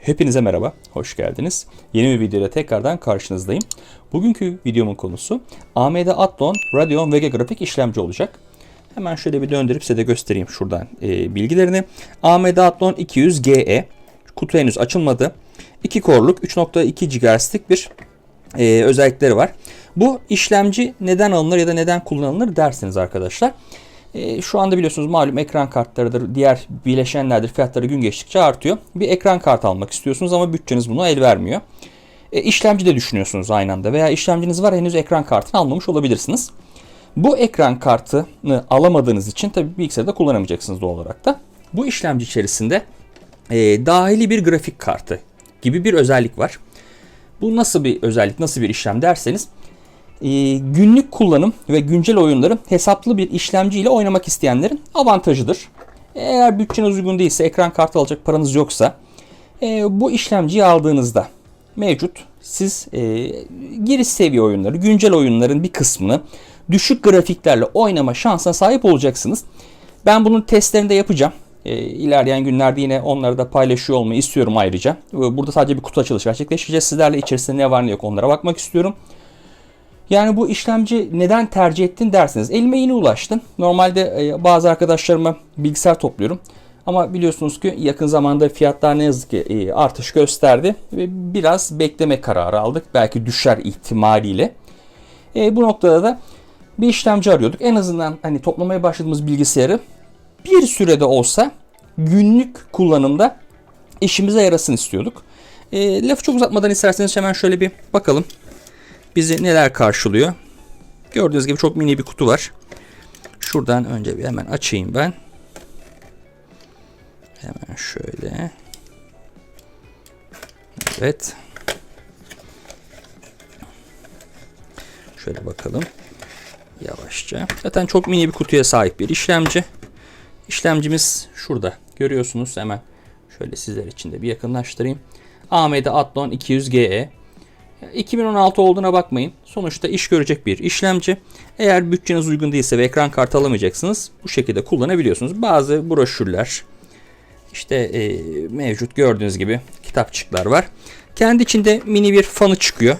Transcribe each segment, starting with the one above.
Hepinize merhaba, hoş geldiniz. Yeni bir videoda tekrardan karşınızdayım. Bugünkü videomun konusu AMD Athlon Radeon Vega grafik işlemci olacak. Hemen şöyle bir döndürüp size de göstereyim şuradan e, bilgilerini. AMD Athlon 200GE kutu henüz açılmadı. 2 korluk 3.2 GHz'lik bir e, özellikleri var. Bu işlemci neden alınır ya da neden kullanılır dersiniz arkadaşlar. E, şu anda biliyorsunuz malum ekran kartlarıdır, diğer bileşenlerdir fiyatları gün geçtikçe artıyor. Bir ekran kartı almak istiyorsunuz ama bütçeniz buna el vermiyor. E, işlemci de düşünüyorsunuz aynı anda veya işlemciniz var henüz ekran kartını almamış olabilirsiniz. Bu ekran kartını alamadığınız için tabii bilgisayarda kullanamayacaksınız doğal olarak da. Bu işlemci içerisinde e, dahili bir grafik kartı gibi bir özellik var. Bu nasıl bir özellik, nasıl bir işlem derseniz e, günlük kullanım ve güncel oyunları hesaplı bir işlemci ile oynamak isteyenlerin avantajıdır. Eğer bütçeniz uygun değilse, ekran kartı alacak paranız yoksa e, bu işlemciyi aldığınızda mevcut siz e, giriş seviye oyunları, güncel oyunların bir kısmını düşük grafiklerle oynama şansına sahip olacaksınız. Ben bunun testlerini de yapacağım. E, ilerleyen günlerde yine onları da paylaşıyor olmayı istiyorum ayrıca. Burada sadece bir kutu açılışı gerçekleştireceğiz. Sizlerle içerisinde ne var ne yok onlara bakmak istiyorum. Yani bu işlemci neden tercih ettin dersiniz. Elime yeni ulaştı. Normalde e, bazı arkadaşlarıma bilgisayar topluyorum. Ama biliyorsunuz ki yakın zamanda fiyatlar ne yazık ki e, artış gösterdi. Ve biraz bekleme kararı aldık. Belki düşer ihtimaliyle. E, bu noktada da bir işlemci arıyorduk. En azından hani toplamaya başladığımız bilgisayarı bir sürede olsa günlük kullanımda işimize yarasın istiyorduk. E, lafı çok uzatmadan isterseniz hemen şöyle bir bakalım bizi neler karşılıyor. Gördüğünüz gibi çok mini bir kutu var. Şuradan önce bir hemen açayım ben. Hemen şöyle. Evet. Şöyle bakalım. Yavaşça. Zaten çok mini bir kutuya sahip bir işlemci. İşlemcimiz şurada. Görüyorsunuz hemen. Şöyle sizler için de bir yakınlaştırayım. AMD Athlon 200GE 2016 olduğuna bakmayın. Sonuçta iş görecek bir işlemci. Eğer bütçeniz uygun değilse ve ekran kartı alamayacaksınız bu şekilde kullanabiliyorsunuz. Bazı broşürler işte e, mevcut gördüğünüz gibi kitapçıklar var. Kendi içinde mini bir fanı çıkıyor.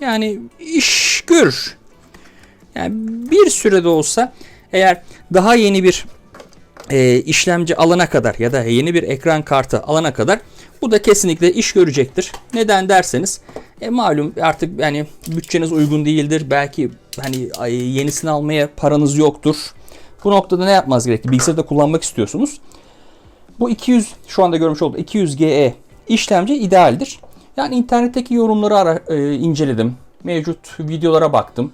Yani iş görür. Yani bir sürede olsa eğer daha yeni bir e, işlemci alana kadar ya da yeni bir ekran kartı alana kadar bu da kesinlikle iş görecektir. Neden derseniz e, malum artık yani bütçeniz uygun değildir. Belki hani yenisini almaya paranız yoktur. Bu noktada ne yapmanız gerekli? Bilgisayarda kullanmak istiyorsunuz. Bu 200 şu anda görmüş olduğum 200GE işlemci idealdir. Yani internetteki yorumları ara, e, inceledim. Mevcut videolara baktım.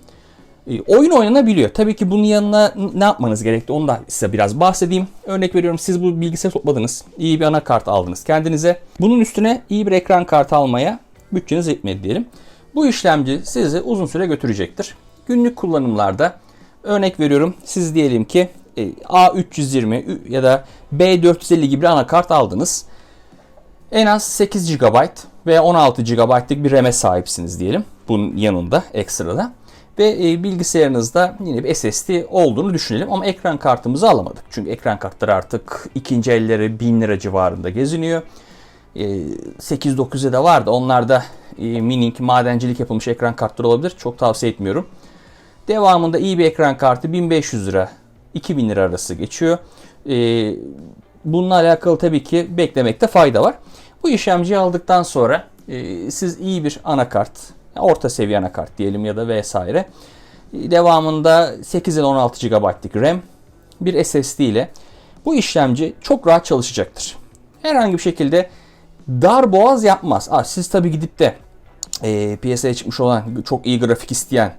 E, oyun oynanabiliyor. Tabii ki bunun yanına ne yapmanız gerekli onu da size biraz bahsedeyim. Örnek veriyorum siz bu bilgisayar topladınız. iyi bir anakart aldınız kendinize. Bunun üstüne iyi bir ekran kartı almaya bütçeniz yetmedi diyelim. Bu işlemci sizi uzun süre götürecektir. Günlük kullanımlarda örnek veriyorum siz diyelim ki e, A320 ya da B450 gibi bir anakart aldınız. En az 8 GB veya 16 GB'lık bir RAM'e sahipsiniz diyelim. Bunun yanında ekstrada. Ve e, bilgisayarınızda yine bir SSD olduğunu düşünelim ama ekran kartımızı alamadık. Çünkü ekran kartları artık ikinci elleri 1000 lira civarında geziniyor. 8-9'da e, var da onlarda e, mining, madencilik yapılmış ekran kartları olabilir. Çok tavsiye etmiyorum. Devamında iyi bir ekran kartı 1500 lira 2000 lira arası geçiyor. E, bununla alakalı tabii ki beklemekte fayda var. Bu işlemciyi aldıktan sonra siz iyi bir anakart, orta seviye anakart diyelim ya da vesaire. Devamında 8 ile 16 GB'lık RAM, bir SSD ile bu işlemci çok rahat çalışacaktır. Herhangi bir şekilde dar boğaz yapmaz. Aa, siz tabi gidip de e, piyasaya çıkmış olan çok iyi grafik isteyen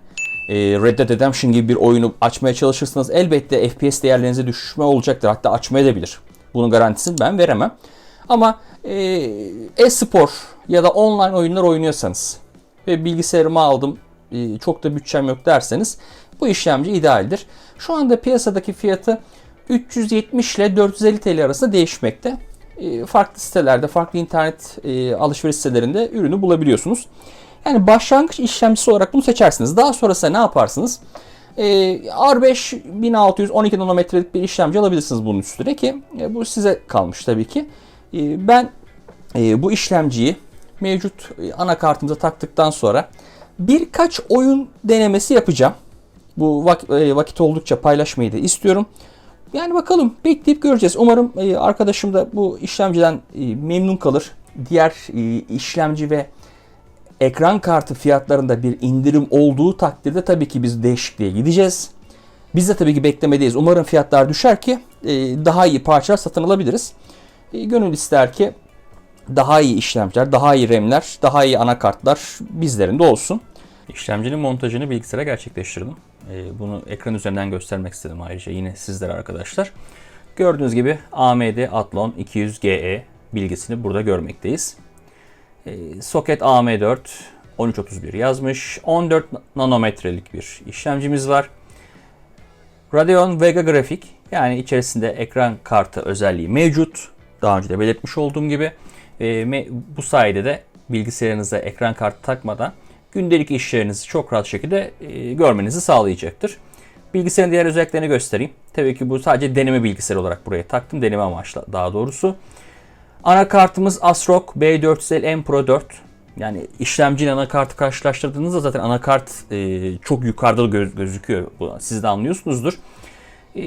e, Red Dead Redemption gibi bir oyunu açmaya çalışırsanız elbette FPS değerlerinize düşme olacaktır. Hatta açmayabilir. Bunun garantisini ben veremem. Ama e, e-spor ya da online oyunlar oynuyorsanız ve bilgisayarımı aldım e, çok da bütçem yok derseniz bu işlemci idealdir. Şu anda piyasadaki fiyatı 370 ile 450 TL arasında değişmekte. E, farklı sitelerde, farklı internet e, alışveriş sitelerinde ürünü bulabiliyorsunuz. Yani başlangıç işlemcisi olarak bunu seçersiniz. Daha sonrasında ne yaparsınız? E, R5 1600 12 nanometrelik bir işlemci alabilirsiniz bunun üstüne ki bu size kalmış tabii ki. Ben bu işlemciyi mevcut anakartımıza taktıktan sonra birkaç oyun denemesi yapacağım. Bu vak- vakit oldukça paylaşmayı da istiyorum. Yani bakalım bekleyip göreceğiz. Umarım e, arkadaşım da bu işlemciden e, memnun kalır. Diğer e, işlemci ve ekran kartı fiyatlarında bir indirim olduğu takdirde tabii ki biz değişikliğe gideceğiz. Biz de tabii ki beklemedeyiz. Umarım fiyatlar düşer ki daha iyi parçalar satın alabiliriz. Gönül ister ki daha iyi işlemciler, daha iyi RAM'ler, daha iyi anakartlar bizlerin de olsun. İşlemcinin montajını bilgisayara gerçekleştirdim. E, Bunu ekran üzerinden göstermek istedim ayrıca yine sizlere arkadaşlar. Gördüğünüz gibi AMD Athlon 200GE bilgisini burada görmekteyiz. E, Soket AM4 1331 yazmış. 14 nanometrelik bir işlemcimiz var. Radeon Vega grafik yani içerisinde ekran kartı özelliği mevcut. Daha önce de belirtmiş olduğum gibi. E, me- bu sayede de bilgisayarınıza ekran kartı takmadan gündelik işlerinizi çok rahat şekilde e, görmenizi sağlayacaktır. Bilgisayarın diğer özelliklerini göstereyim. Tabii ki bu sadece deneme bilgisayar olarak buraya taktım. Deneme amaçlı daha doğrusu. Anakartımız ASRock B400L M Pro 4. Yani işlemciyle anakartı karşılaştırdığınızda zaten anakart e, çok yukarıda göz, gözüküyor. Siz de anlıyorsunuzdur. E,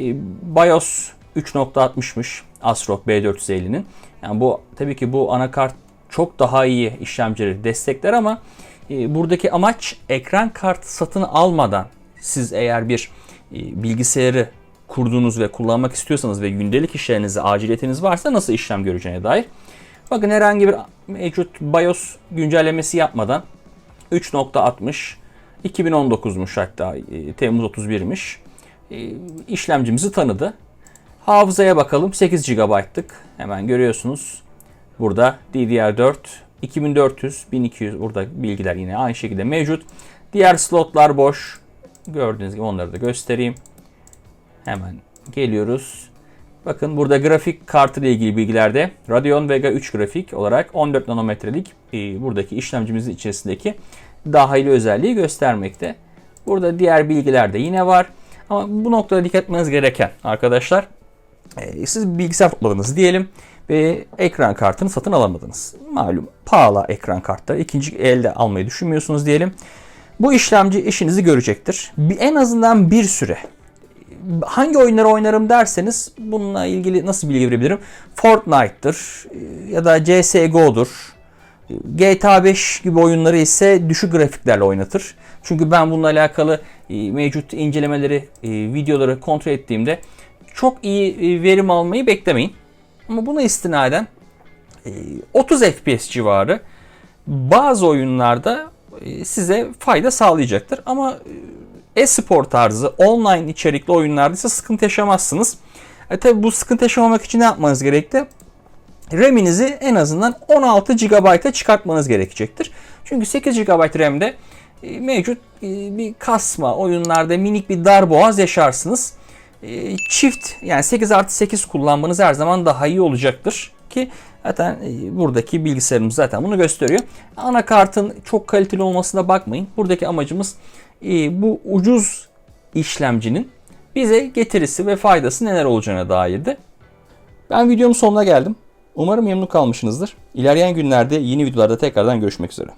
BIOS 3.60'mış ASRock B450'nin. Yani bu tabii ki bu anakart çok daha iyi işlemcileri destekler ama buradaki amaç ekran kartı satın almadan siz eğer bir e, bilgisayarı kurduğunuz ve kullanmak istiyorsanız ve gündelik işlerinizde aciliyetiniz varsa nasıl işlem göreceğine dair. Bakın herhangi bir mevcut BIOS güncellemesi yapmadan 3.60 2019'muş hatta e, Temmuz 31'miş. E, işlemcimizi tanıdı. Hafızaya bakalım 8 GB'lık hemen görüyorsunuz. Burada DDR4 2400 1200 burada bilgiler yine aynı şekilde mevcut. Diğer slotlar boş. Gördüğünüz gibi onları da göstereyim. Hemen geliyoruz. Bakın burada grafik kartı ile ilgili bilgilerde Radeon Vega 3 grafik olarak 14 nanometrelik e, buradaki işlemcimizin içerisindeki dahili özelliği göstermekte. Burada diğer bilgiler de yine var. Ama bu noktada dikkat etmeniz gereken arkadaşlar e, siz bilgisayar topladınız diyelim ve ekran kartını satın alamadınız. Malum pahalı ekran kartları ikinci elde almayı düşünmüyorsunuz diyelim. Bu işlemci işinizi görecektir. En azından bir süre hangi oyunları oynarım derseniz bununla ilgili nasıl bilgi verebilirim? Fortnite'dır ya da CSGO'dur. GTA 5 gibi oyunları ise düşük grafiklerle oynatır. Çünkü ben bununla alakalı e, mevcut incelemeleri, e, videoları kontrol ettiğimde çok iyi e, verim almayı beklemeyin. Ama buna istinaden 30 FPS civarı bazı oyunlarda size fayda sağlayacaktır. Ama e-spor tarzı online içerikli oyunlarda ise sıkıntı yaşamazsınız. E tabi bu sıkıntı yaşamamak için ne yapmanız gerekli? RAM'inizi en azından 16 GB'a çıkartmanız gerekecektir. Çünkü 8 GB RAM'de e, mevcut e, bir kasma oyunlarda minik bir darboğaz yaşarsınız. E, çift yani 8 artı 8 kullanmanız her zaman daha iyi olacaktır. Ki zaten buradaki bilgisayarımız zaten bunu gösteriyor. Anakartın çok kaliteli olmasına bakmayın. Buradaki amacımız bu ucuz işlemcinin bize getirisi ve faydası neler olacağına dairdi. Ben videomun sonuna geldim. Umarım memnun kalmışsınızdır. İlerleyen günlerde yeni videolarda tekrardan görüşmek üzere.